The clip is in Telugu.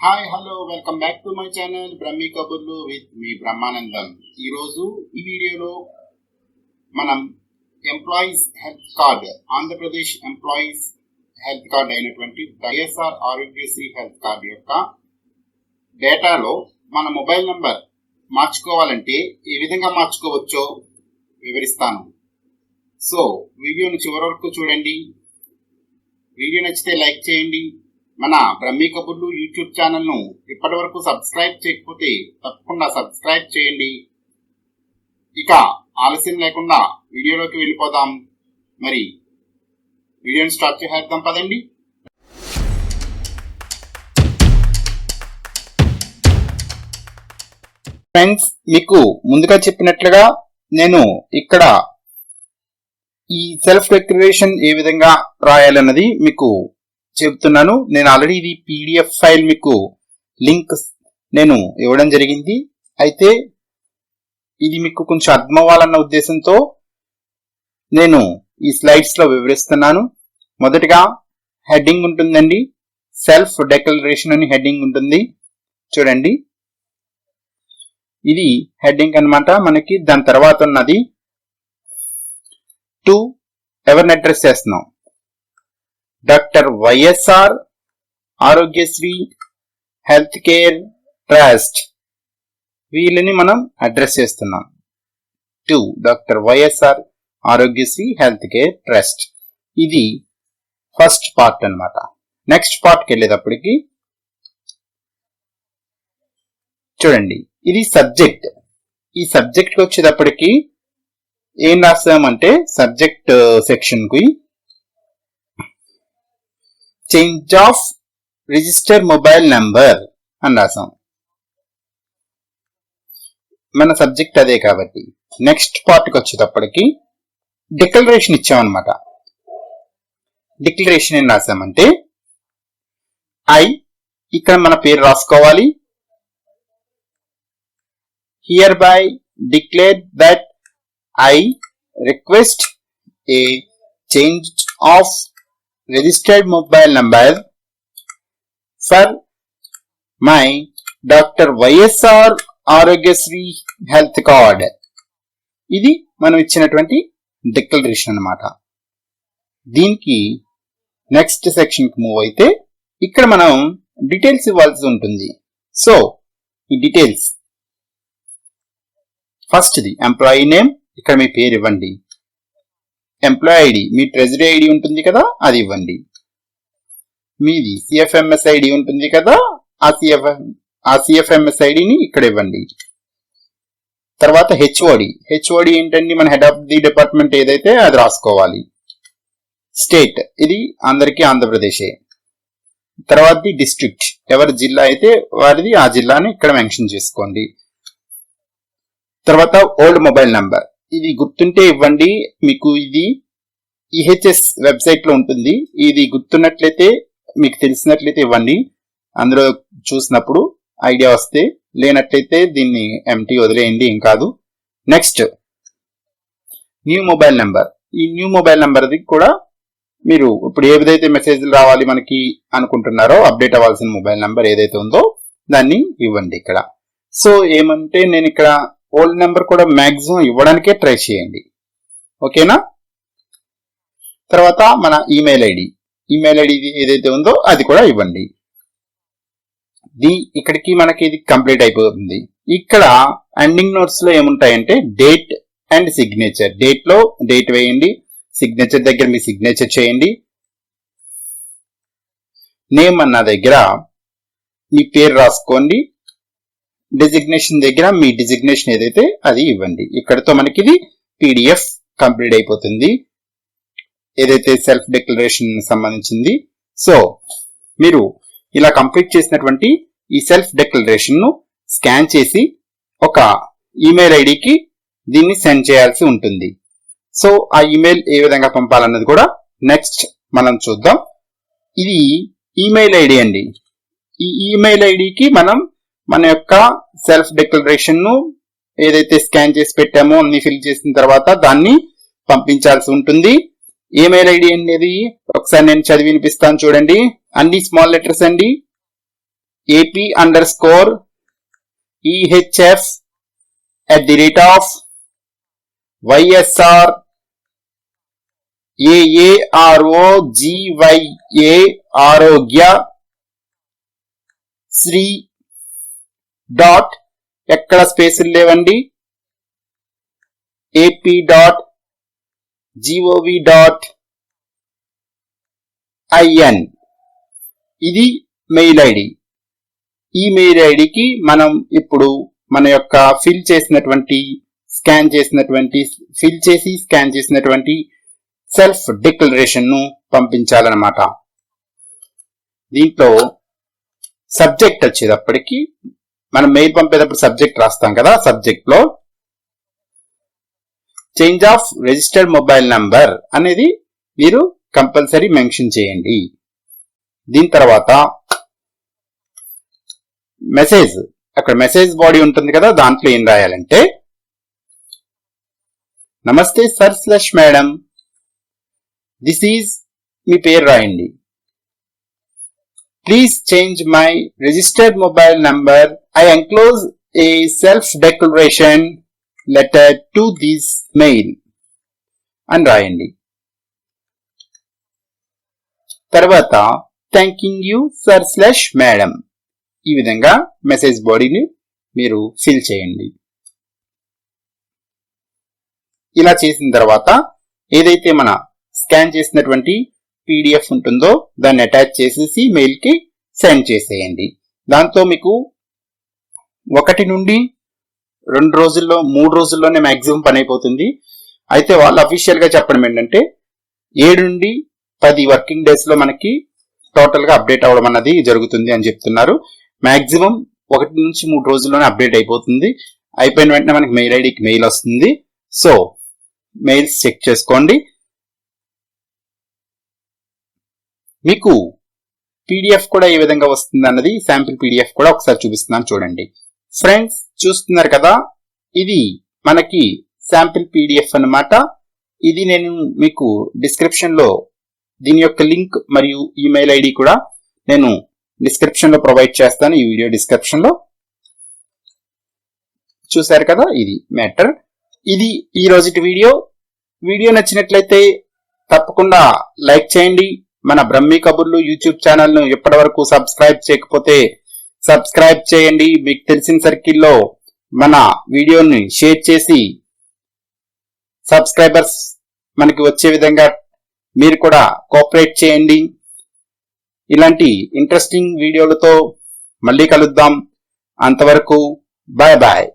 Hi hello welcome back to my channel Brahmi కబుర్లు విత్ మీ బ్రహ్మానందం ఈరోజు ఈ వీడియోలో మనం employees health card Andhra Pradesh employees health card అయినటువంటి వైఎస్ఆర్ ఆరోగ్యశ్రీ హెల్త్ కార్డ్ యొక్క డేటాలో మన మొబైల్ నంబర్ మార్చుకోవాలంటే ఏ విధంగా మార్చుకోవచ్చో వివరిస్తాను. సో వీడియోను చివరి వరకు చూడండి. వీడియో నచ్చితే లైక్ చేయండి. మన బ్రహ్మీ కబుర్లు యూట్యూబ్ ఛానల్ను ఇప్పటి వరకు సబ్స్క్రైబ్ చేయకపోతే తప్పకుండా సబ్స్క్రైబ్ చేయండి. ఇక ఆలస్యం లేకుండా వీడియోలోకి వెళ్ళిపోదాం. మరి వీడియోని స్టార్ట్ చేసేద్దాం పదండి. ఫ్రెండ్స్ మీకు ముందుగా చెప్పినట్లుగా నేను ఇక్కడ ఈ సెల్ఫ్ డెక్లరేషన్ ఏ విధంగా రాయాలన్నది మీకు చెబుతున్నాను నేను ఆల్రెడీ ఇది పీడిఎఫ్ ఫైల్ మీకు లింక్ నేను ఇవ్వడం జరిగింది. అయితే ఇది మీకు కొంచెం అర్థం అవ్వాలన్న ఉద్దేశంతో నేను ఈ స్లైడ్స్లో వివరిస్తున్నాను. మొదటగా హెడ్డింగ్ ఉంటుందండి. సెల్ఫ్ డెక్లరేషన్ అని హెడ్డింగ్ ఉంటుంది. చూడండి. ఇది హెడ్డింగ్ అన్నమాట. మనకి దాని తర్వాత ఉన్నది. టు ఎవరిని అడ్రస్ చేస్తున్నాం? Doctor YSR Aarogyasri health care trust వీళ్ళని మనం అడ్రస్ చేస్తున్నాం. To doctor YSR Aarogyasri health care trust. ఇది ఫస్ట్ పార్ట్ అన్నమాట. నెక్స్ట్ పార్ట్కి వెళ్ళేటప్పటికి చూడండి ఇది సబ్జెక్ట్. ఈ సబ్జెక్ట్కి వచ్చేటప్పటికి ఏం రాస్తామంటే సబ్జెక్ట్ సెక్షన్కి change of register mobile number అని రాసాం మన సబ్జెక్ట్ అదే కాబట్టి. నెక్స్ట్ పార్ట్కి వచ్చేటప్పటికి డిక్లరేషన్ ఇచ్చామన్నమాట. డిక్లరేషన్ ఏం రాసామంటే ఐ ఇక్కడ మన పేరు రాసుకోవాలి. Hereby declare that I request a change of registered mobile number for my doctor YSR Aarogyasri health card ఇది మనం ఇచ్చినటువంటి డిక్లరేషన్ అన్నమాట. దీనికి నెక్స్ట్ సెక్షన్కి మూవ్ అయితే ఇక్కడ మనం డీటెయిల్స్ ఇవ్వాల్సి ఉంటుంది. సో ఈ డీటెయిల్స్ ఫస్ట్ది ఎంప్లాయీ నేమ్ ఇక్కడ మీ పేరు ఇవ్వండి. ఎంప్లాయ్ ఐడి మీ ట్రెజరీ ఐడి ఉంటుంది కదా అది ఇవ్వండి. మీది సిఎఫ్ఎంఎస్ ఐడి ఉంటుంది కదా ఆ సిఎఫ్ ఆ సిఎఫ్ఎంఎస్ ఐడిని ఇక్కడ ఇవ్వండి. తర్వాత హెచ్ఓడి హెచ్ఓడి ఏంటండి? మన హెడ్ ఆఫ్ ది డిపార్ట్మెంట్ ఏదైతే అది రాసుకోవాలి. స్టేట్ ఇది అందరికీ ఆంధ్రప్రదేశే. తర్వాత డిస్ట్రిక్ట్ ఎవరి జిల్లా అయితే వారిది ఆ జిల్లాని ఇక్కడ మెన్షన్ చేసుకోండి. తర్వాత ఓల్డ్ మొబైల్ నంబర్ ఇది గుర్తుంటే ఇవ్వండి మీకు ఇది ఈహెచ్ఎస్ వెబ్సైట్లో ఉంటుంది. ఇది గుర్తున్నట్లయితే మీకు తెలిసినట్లయితే ఇవ్వండి. అందులో చూసినప్పుడు ఐడియా వస్తే లేనట్లయితే దీన్ని ఎంటీ వదిలేయండి ఏం కాదు. Next new mobile number. ఈ న్యూ మొబైల్ నెంబర్ది కూడా మీరు ఇప్పుడు ఏదైతే మెసేజ్లు రావాలి మనకి అనుకుంటున్నారో అప్డేట్ అవ్వాల్సిన మొబైల్ నెంబర్ ఏదైతే ఉందో దాన్ని ఇవ్వండి ఇక్కడ. సో ఏమంటే నేను ఇక్కడ ఓల్డ్ నెంబర్ కూడా మ్యాక్సిమం ఇవ్వడానికే ట్రై చేయండి. ఓకేనా? తర్వాత మన ఈమెయిల్ ఐడి. ఈమెయిల్ ఐడి ఏదైతే ఉందో అది కూడా ఇవ్వండి. ది ఇక్కడికి మనకి ఇది కంప్లీట్ అయిపోతుంది. ఇక్కడ ఎండింగ్ నోట్స్లో ఏముంటాయంటే డేట్ అండ్ సిగ్నేచర్ డేట్లో డేట్ వేయండి. సిగ్నేచర్ దగ్గర మీ సిగ్నేచర్ చేయండి. నేమ్ అన్న దగ్గర మీ పేరు రాసుకోండి. డిజిగ్నేషన్ దగ్గర మీ డిజిగ్నేషన్ ఏదైతే అది ఇవ్వండి. ఇక్కడతో మనకి ఇది పీడిఎఫ్ కంప్లీట్ అయిపోతుంది. ఏదైతే సెల్ఫ్ డిక్లరేషన్ సంబంధించింది. సో మీరు ఇలా కంప్లీట్ చేసినటువంటి ఈ సెల్ఫ్ డిక్లరేషన్ను స్కాన్ చేసి ఒక ఈమెయిల్ ఐడికి దీన్ని సెండ్ చేయాల్సి ఉంటుంది. సో ఆ ఈమెయిల్ ఏ విధంగా పంపాలన్నది కూడా నెక్స్ట్ మనం చూద్దాం. ఇది ఈమెయిల్ ఐడి అండి. ఈ ఈమెయిల్ ఐడికి మనం మన యొక్క సెల్ఫ్ డిక్లరేషన్ను ఏదైతే స్కాన్ చేసి పెట్టామో అన్ని ఫిల్ చేసిన తర్వాత దాన్ని పంపించాల్సి ఉంటుంది ఈమెయిల్ ఐడి అనేది ఒకసారి నేను చదివి వినిపిస్తాను చూడండి అన్ని స్మాల్ లెటర్స్ అండి AP underscore EHF at the rate of YSR AARO AAROGYA Aarogyasri dot ఎక్కడ స్పేసులు లేవండి. AP dot gov dot in ఇది మెయిల్ ఐడి. ఈ మెయిల్ ఐడికి మనం ఇప్పుడు మన యొక్క ఫిల్ చేసినటువంటి స్కాన్ చేసినటువంటి ఫిల్ చేసి స్కాన్ చేసినటువంటి సెల్ఫ్ డిక్లరేషన్ను పంపించాలన్నమాట. దీంట్లో సబ్జెక్ట్ వచ్చేటప్పటికి మనం మెయిల్ పంపేటప్పుడు సబ్జెక్ట్ రాస్తాం కదా సబ్జెక్ట్లో change of registered mobile number అనేది మీరు కంపల్సరీ మెన్షన్ చేయండి. దీని తర్వాత మెసేజ్ అక్కడ మెసేజ్ బాడీ ఉంటుంది కదా దాంట్లో ఏం రాయాలంటే నమస్తే sir slash madam this is మీ పేరు రాయండి. Please change my registered mobile number I enclose a self declaration letter to this mail అని రాయండి తర్వాత thanking you sir slash madam ఈ విధంగా మెసేజ్ బాడీని మీరు సీల్ చేయండి. ఇలా చేసిన తర్వాత ఏదైతే మన స్కాన్ చేసినటువంటి పీడిఎఫ్ ఉంటుందో దాన్ని అటాచ్ చేసేసి మెయిల్కి సెండ్ చేసేయండి. దాంతో మీకు ఒకటి నుండి రెండు రోజుల్లో మూడు రోజుల్లోనే మ్యాక్సిమం పని అయిపోతుంది. అయితే వాళ్ళు అఫీషియల్గా చెప్పడం ఏంటంటే ఏడు నుండి పది వర్కింగ్ డేస్లో మనకి టోటల్గా అప్డేట్ అవ్వడం అన్నది జరుగుతుంది అని చెప్తున్నారు. మ్యాక్సిమం ఒకటి నుంచి మూడు రోజుల్లోనే అప్డేట్ అయిపోతుంది. అయిపోయిన వెంటనే మనకి మెయిల్ ఐడికి మెయిల్ వస్తుంది. సో మెయిల్స్ చెక్ చేసుకోండి. మీకు పీడిఎఫ్ కూడా ఏ విధంగా వస్తుంది అన్నది శాంపిల్ పీడిఎఫ్ కూడా ఒకసారి చూపిస్తున్నాను చూడండి. ఫ్రెండ్స్ చూస్తున్నారు కదా? ఇది మనకి శాంపిల్ పీడిఎఫ్ అన్నమాట. ఇది నేను మీకు డిస్క్రిప్షన్లో దీని యొక్క లింక్ మరియు ఈమెయిల్ ఐడి కూడా నేను డిస్క్రిప్షన్లో ప్రొవైడ్ చేస్తాను ఈ వీడియో డిస్క్రిప్షన్లో. చూశారు కదా? ఇది మ్యాటర్ ఇది ఈ రోజుటి వీడియో. వీడియో నచ్చినట్లయితే తప్పకుండా లైక్ చేయండి. మన బ్రహ్మి కబుర్లు యూట్యూబ్ ఛానల్ను ఇప్పటివరకు సబ్స్క్రైబ్ చేయకపోతే సబ్స్క్రైబ్ చేయండి. మీకు తెలిసిన సర్కిల్లో మన వీడియోని షేర్ చేసి సబ్స్క్రైబర్స్ మనకి వచ్చే విధంగా మీరు కూడా కోఆపరేట్ చేయండి. ఇలాంటి ఇంట్రెస్టింగ్ వీడియోలతో మళ్ళీ కలుద్దాం. అంతవరకు బాయ్ బాయ్.